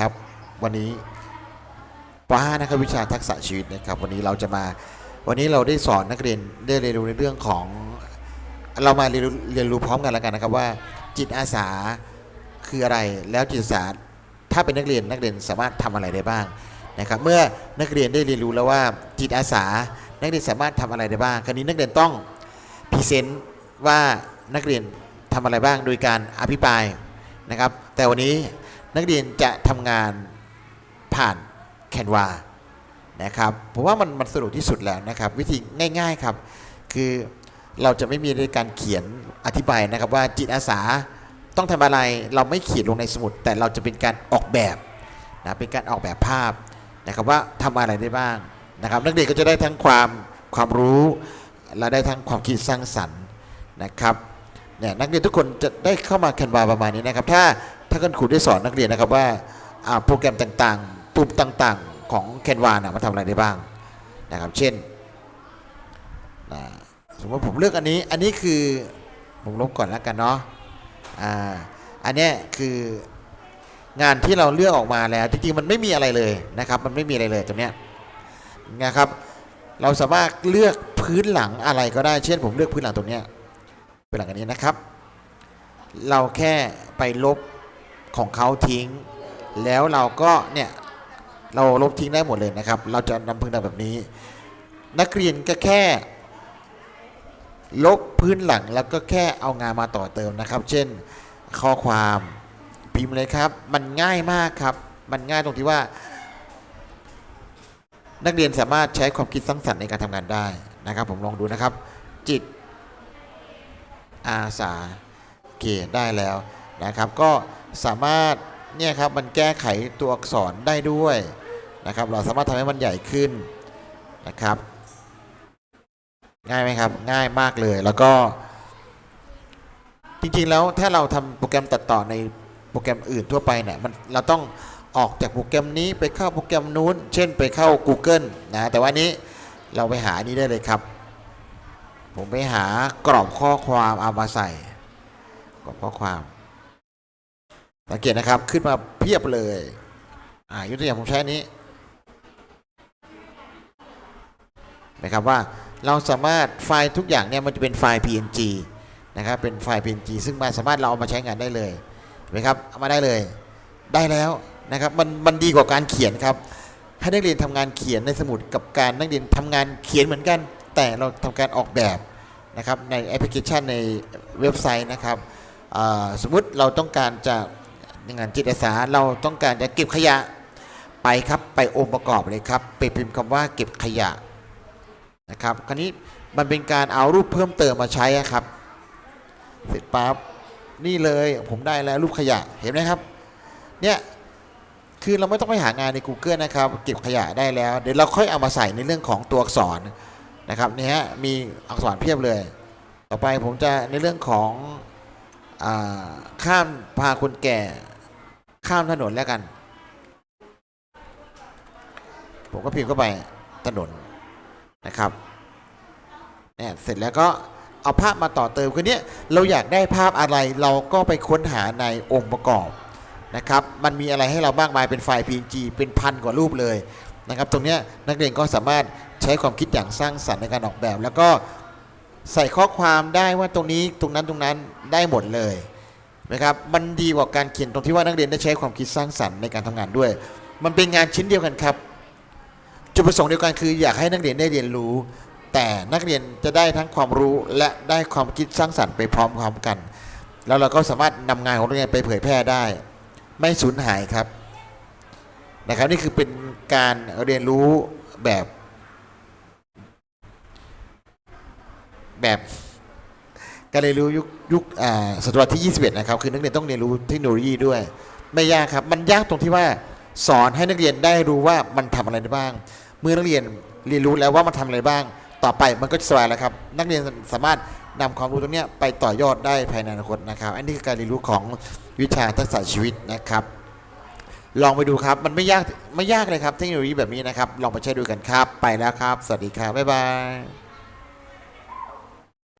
ครับ วันนี้ป้านะครับวิชาทักษะชีวิตนะครับ วันนี้เราจะมา วันนี้เราได้สอนนักเรียนได้เรียนรู้ในเรื่องของเรามาเรียนรู้เรียนรู้พร้อมกันแล้วกันนะครับว่า จิตอาสาคืออะไรแล้วจิตอาสาถ้าเป็นนักเรียนนักเรียนสามารถทำอะไรได้บ้างนะครับ เมื่อนักเรียนได้เรียนรู้แล้วว่าจิตอาสา นักเรียนสามารถทำอะไรได้บ้าง คราวนี้นักเรียนต้องพรีเซนต์ว่านักเรียนทำอะไรบ้างโดยการอภิปรายนะครับ แต่วันนี้ นักเรียนจะทำงานผ่านแคนวานะครับผมว่ามันมันสะดวกที่สุดแล้วนะครับ วิธีง่าย ๆครับ คือเราจะไม่มีในการเขียนอธิบายนะครับว่าจิตอาสาต้องทำอะไรเราไม่เขียนลงในสมุด แต่เราจะเป็นการออกแบบนะเป็นการออกแบบภาพนะครับว่าทำอะไรได้บ้างนะครับนักเรียนก็จะได้ทั้งความความรู้และได้ทั้งความคิดสร้างสรรค์นะครับเนี่ยนักเรียนทุกคนจะได้เข้ามาแคนวาประมาณนี้นะครับ ถ้า ถ้าคุณครูได้สอนนักเรียนนะครับว่าโปรแกรมต่างๆ ปุ่มต่างๆ ของแคนวานะมาทำอะไรได้บ้างนะครับ เช่นสมมติผมเลือกอันนี้ อันนี้คือผมลบก่อนแล้วกันเนาะอ่าอันเนี้ยคืองานที่เราเลือกออกมาแล้วจริงๆมันไม่มีอะไรเลยนะครับ มันไม่มีอะไรเลยตรงเนี้ยนะครับ เราสามารถเลือกพื้นหลังอะไรก็ได้ เช่น ผมเลือกพื้นหลังตรงเนี้ยพื้นหลังอันนี้นะครับ เราแค่ไปลบ ของเขาทิ้ง แล้วเราก็เนี่ยเราลบทิ้งได้หมดเลยนะครับ เราจะนำพื้นหลังแบบนี้ นักเรียนก็แค่ ลบพื้นหลังแล้วก็แค่เอางานมาต่อเติมนะครับ เช่นข้อความพิมพ์เลยครับ มันง่ายมากครับ มันง่ายตรงที่ว่า นักเรียนสามารถใช้ความคิดสร้างสรรค์ในการทำงานได้นะครับ ผมลองดูนะครับ จิตอาสาโอเคได้แล้ว นะครับ ก็สามารถเนี่ยครับมันแก้ไขตัวอักษรได้ด้วยนะครับ เราสามารถทำให้มันใหญ่ขึ้นนะครับ ง่ายไหมครับ ง่ายมากเลยแล้วก็ จริงๆแล้วถ้าเราทำโปรแกรมตัดต่อในโปรแกรมอื่นทั่วไปเนี่ยมันเราต้องออกจากโปรแกรมนี้ไปเข้าโปรแกรมนู้น เช่นไปเข้า Google นะแต่ว่าอันนี้เราไปหานี้ได้เลยครับ ผมไปหากรอบข้อความเอามาใส่กรอบข้อความ สังเกตนะครับขึ้นมาเพียบเลย อ่ายกตัวอย่างผมใช้นี้นะครับว่าเราสามารถไฟล์ทุกอย่างเนี่ยมันจะเป็นไฟล์ PNG นะครับเป็นไฟล์ PNG ซึ่งมันสามารถเราเอามาใช้งานได้เลยเห็นไหมครับเอามาได้เลย ได้แล้วนะครับมันมันดีกว่าการเขียนครับ ให้นักเรียนทำงานเขียนในสมุดกับการนักเรียนทำงานเขียนเหมือนกัน แต่เราทำการออกแบบนะครับในแอปพลิเคชันในเว็บไซต์นะครับสมมุติเราต้องการจะ งานจิตอาสาเราต้องการจะเก็บขยะไปครับไปองค์ประกอบเลยครับไปพิมพ์คำว่าเก็บขยะนะครับคราวนี้มันเป็นการเอารูปเพิ่มเติมมาใช้ครับ เสร็จปั๊บนี่เลยผมได้แล้วรูปขยะเห็นไหมครับเนี่ยคือเราไม่ต้องไปหางานใน Google นะครับ เก็บขยะได้แล้ว เดี๋ยวเราค่อยเอามาใส่ในเรื่องของตัวอักษรนะครับนี่ฮะมีอักษรเพียบเลย ต่อไปผมจะในเรื่องของอข้ามพาคนแก่ ข้ามถนนแล้วกัน ผมก็พิมพ์เข้าไปถนนนะครับเนี่ยเสร็จแล้วก็เอาภาพมาต่อเติมคือเนี้ยเราอยากได้ภาพอะไรเราก็ไปค้นหาในองค์ประกอบนะครับ มันมีอะไรให้เรามากมายเป็นไฟล์ PNG เป็นพันกว่ารูปเลยนะครับ ตรงเนี้ยนักเรียนก็สามารถใช้ความคิดอย่างสร้างสรรค์ในการออกแบบ แล้วก็ใส่ข้อความได้ว่าตรงนี้ตรงนั้นตรงนั้นได้หมดเลย นะครับมันดีกว่าการเขียนตรงที่ว่านักเรียนได้ใช้ความคิดสร้างสรรค์ในการทำงานด้วย มันเป็นงานชิ้นเดียวกันครับ จุดประสงค์เดียวกันคืออยากให้นักเรียนได้เรียนรู้ แต่นักเรียนจะได้ทั้งความรู้และได้ความคิดสร้างสรรค์ไปพร้อมๆกัน แล้วเราก็สามารถนำงานของนักเรียนไปเผยแพร่ได้ ไม่สูญหายครับนะครับนี่คือเป็นการเรียนรู้แบบแบบ การเรียนรู้ยุคยุคศตวรรษที่ 21 นะครับ คือนักเรียนต้องเรียนรู้เทคโนโลยีด้วย ไม่ยากครับ มันยากตรงที่ว่าสอนให้นักเรียนได้รู้ว่ามันทำอะไรได้บ้าง เมื่อนักเรียนเรียนรู้แล้วว่ามันทำอะไรบ้าง ต่อไปมันก็จะสบายแล้วครับ นักเรียนสามารถนำความรู้ตรงนี้ไปต่อยอดได้ภายในอนาคตนะครับ อันนี้คือการเรียนรู้ของวิชาทักษะชีวิตนะครับ ลองไปดูครับ มันไม่ยากไม่ยากเลยครับ เทคโนโลยีแบบนี้นะครับ ลองไปใช้ดูกันครับ ไปแล้วครับ สวัสดีครับ บ๊ายบาย